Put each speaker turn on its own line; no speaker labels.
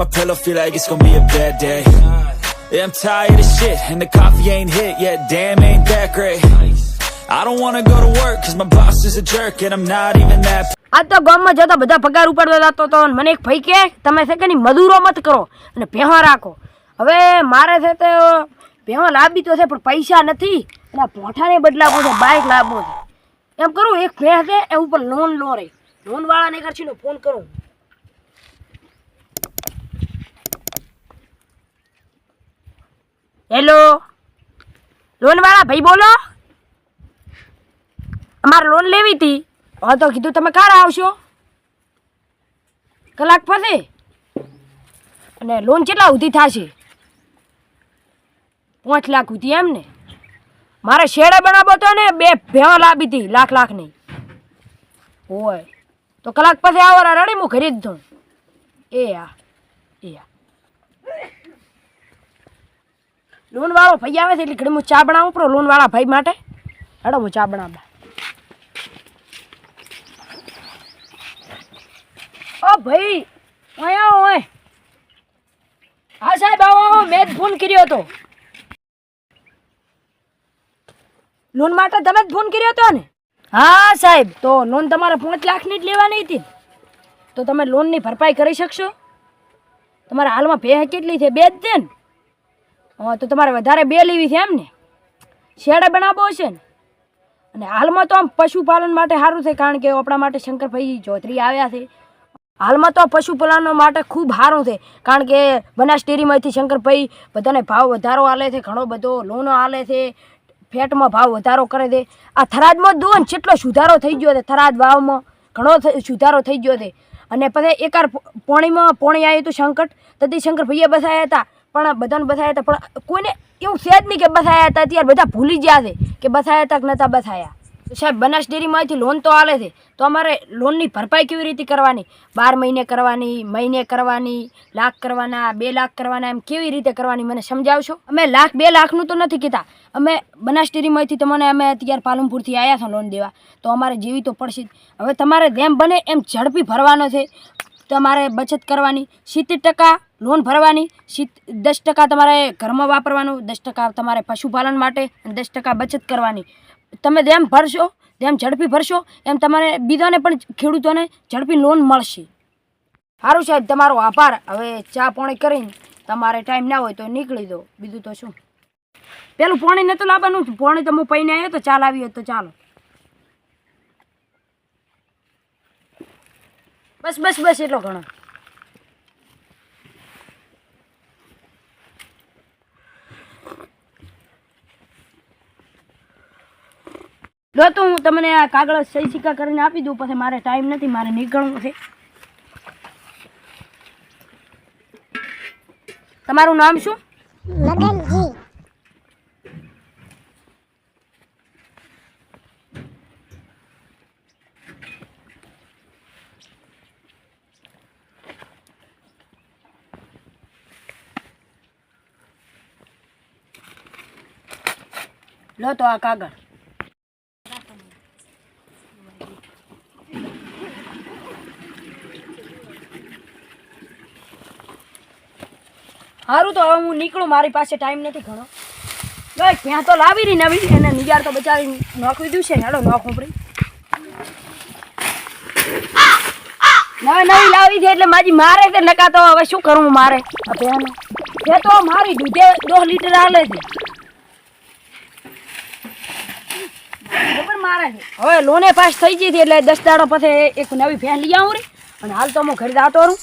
my pillow, feel like it's gonna be a bad day. Yeah, I'm tired of shit, and the coffee ain't hit yet, damn, ain't that great. I don't wanna go to work, cause my boss is a jerk, and I'm not even that.
આ તો ગામમાં જતો બધા પગાર ઉપાડવા જતો હતો મને એક ભાઈ કે તમે છે કે મજૂરો મત કરો અને ભેહા રાખો હવે મારે છે તો ભેહા લાવી તો છે પણ પૈસા નથી એટલે પોઠાને બદલાવો છે બાઇક લાવવો છે એમ કરું એક ભેહ છે એ ઉપર લોન લો રે લોનવાળાને કરશીનો ફોન કરું હેલો લોનવાળા ભાઈ બોલો. અમારે લોન લેવી હતી. હા, તો કીધું તમે ક્યારે આવશો? કલાક પછી? અને લોન કેટલા સુધી થશે? પાંચ લાખ સુધી એમ ને? મારે શેડે બનાવો હતો ને, બે ભેવા લાવી હતી, લાખ લાખની હોય. તો કલાક પછી આવો રડી હું દઉં એ આ એ આ. લોન વાળો ભાઈ આવે છે એટલે ઘડી હું ચા બનાવું પડો લોન વાળા ભાઈ માટે. હેડો, હું ચા બનાવવા. ઓ ભાઈ અહીંયા હોય હા સાહેબ, આવો મેં જ ફોન કર્યો હતો. લોન માટે તમે જ ફોન કર્યો હતો ને? હા સાહેબ, તો લોન તમારે પાંચ લાખની જ લેવાની હતી તો તમે લોનની ભરપાઈ કરી શકશો? તમારા હાલમાં ભે કેટલી છે? બે જ છે ને? હા, તો તમારે વધારે બે લેવી છે એમ ને? શેડે બનાવવો હશે ને? અને હાલમાં તો આમ પશુપાલન માટે સારું છે, કારણ કે આપણા માટે શંકરભાઈ ચૌધરી આવ્યા છે. હાલમાં તો પશુપાલન માટે ખૂબ સારું છે, કારણ કે બનાસ ડેરીમાંથી શંકરભાઈ બધાને ભાવ વધારો આલે છે, ઘણો બધો લોનો આલે છે, ફેટમાં ભાવ વધારો કરે છે. આ થરાદમાં દોન કેટલો સુધારો થઈ ગયો છે, થરાદ ભાવમાં ઘણો સુધારો થઈ ગયો છે. અને પછી એકાર પોણીમાં પોણી આવ્યું હતું સંકટ તેથી ભૈયા બસાયા હતા, પણ બધાને બસાયા હતા, પણ કોઈને એવું છે જ નહીં કે બસાયા હતા, અત્યારે બધા ભૂલી ગયા છે કે બસાયા હતા કે નહોતા બસાયા. સાહેબ, બનાસ ડેરીમાંથી લોન તો આલે છે. તો અમારે લોનની ભરપાઈ કેવી રીતે કરવાની? બાર મહિને કરવાની મહિને કરવાની, લાખ કરવાના, બે લાખ કરવાના, એમ કેવી રીતે કરવાની મને સમજાવશો? અમે લાખ, બે લાખનું તો નથી કહેતા અમે બનાસ ડેરીમાંથી તમને અમે અત્યારે પાલનપુરથી આવ્યા છો લોન દેવા. તો અમારે જેવી તો પડશે. હવે તમારે જેમ બને એમ ઝડપી ભરવાનો છે. તમારે બચત કરવાની. સિત્તેર ટકા લોન ભરવાની. સિત દસ ટકા તમારે ઘરમાં વાપરવાનું. દસ ટકા તમારે પશુપાલન માટે દસ ટકા બચત કરવાની. તમે જેમ ભરશો જેમ ઝડપી ભરશો, એમ તમારે બીજાને પણ ખેડૂતોને ઝડપી લોન મળશે. સારું સાહેબ, તમારો આભાર. હવે ચા પાણી કરીને તમારે ટાઈમ ના હોય તો નીકળી દો બીજું તો શું? પેલું પાણી નતું લાવવાનું, પાણી તો હું પૈને આવ્યો તો ચા લાવી હોત તો ચાલો. બસ બસ બસ, એટલો ઘણો. લો તો હું તમને આ કાગળ સહી સિક્કા કરીને આપી દઉં પછી મારે ટાઈમ નથી મારે નીકળવું છે. તમારું નામ શું?
મગનજી.
લો તો આ કાગળ. સારું તો હવે હું નીકળું, મારી પાસે ટાઈમ નથી ઘણો. ભાઈ ત્યાં તો લાવી રહી નવી, એને નિગાર તો બચાવી નોખવી દઉં છે હેડો નોખ ઉપરી નવી નવી લાવી છે એટલે મારી મારે છે, નકા તો હવે શું કરું મારે. એ તો મારી દૂધે દોઢ લીટર આલે છે. મારે છે? હવે લોને પાસ થઈ ગઈ હતી એટલે દસ દાડો પછી એક નવી ફેન લઈ આવું રે. અને હાલ તો હું ઘરે જાતો રહું.